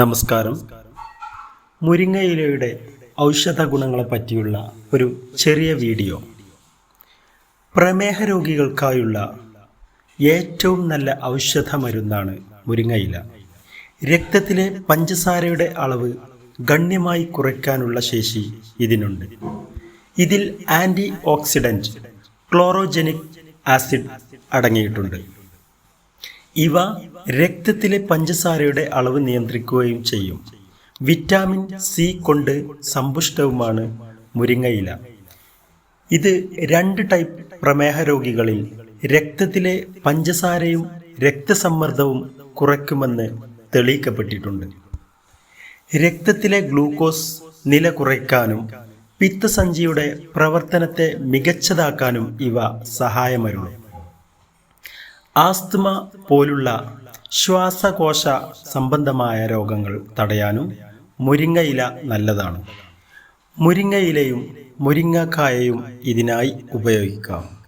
നമസ്കാരം. മുരിങ്ങയിലയുടെ ഔഷധ ഗുണങ്ങളെ പറ്റിയുള്ള ഒരു ചെറിയ വീഡിയോ. പ്രമേഹ രോഗികൾക്കായുള്ള ഏറ്റവും നല്ല ഔഷധ മരുന്നാണ് മുരിങ്ങയില. രക്തത്തിലെ പഞ്ചസാരയുടെ അളവ് ഗണ്യമായി കുറയ്ക്കാനുള്ള ശേഷി ഇതിനുണ്ട്. ഇതിൽ ആന്റി ഓക്സിഡന്റ് ക്ലോറോജനിക് ആസിഡ് അടങ്ങിയിട്ടുണ്ട്. ഇവ രക്തത്തിലെ പഞ്ചസാരയുടെ അളവ് നിയന്ത്രിക്കുകയും ചെയ്യും. വിറ്റാമിൻ സി കൊണ്ട് സമ്പുഷ്ടവുമാണ് മുരിങ്ങയില. ഇത് രണ്ട് ടൈപ്പ് പ്രമേഹ രോഗികളിൽ രക്തത്തിലെ പഞ്ചസാരയും രക്തസമ്മർദ്ദവും കുറയ്ക്കുമെന്ന് തെളിയിക്കപ്പെട്ടിട്ടുണ്ട്. രക്തത്തിലെ ഗ്ലൂക്കോസ് നില കുറയ്ക്കാനും പിത്തസഞ്ചിയുടെ പ്രവർത്തനത്തെ മികച്ചതാക്കാനും ഇവ സഹായമരുളും. ആസ്തമ പോലുള്ള ശ്വാസകോശ സംബന്ധമായ രോഗങ്ങൾ തടയാനും മുരിങ്ങയില നല്ലതാണ്. മുരിങ്ങയിലയും മുരിങ്ങക്കായയും ഇതിനായി ഉപയോഗിക്കാം.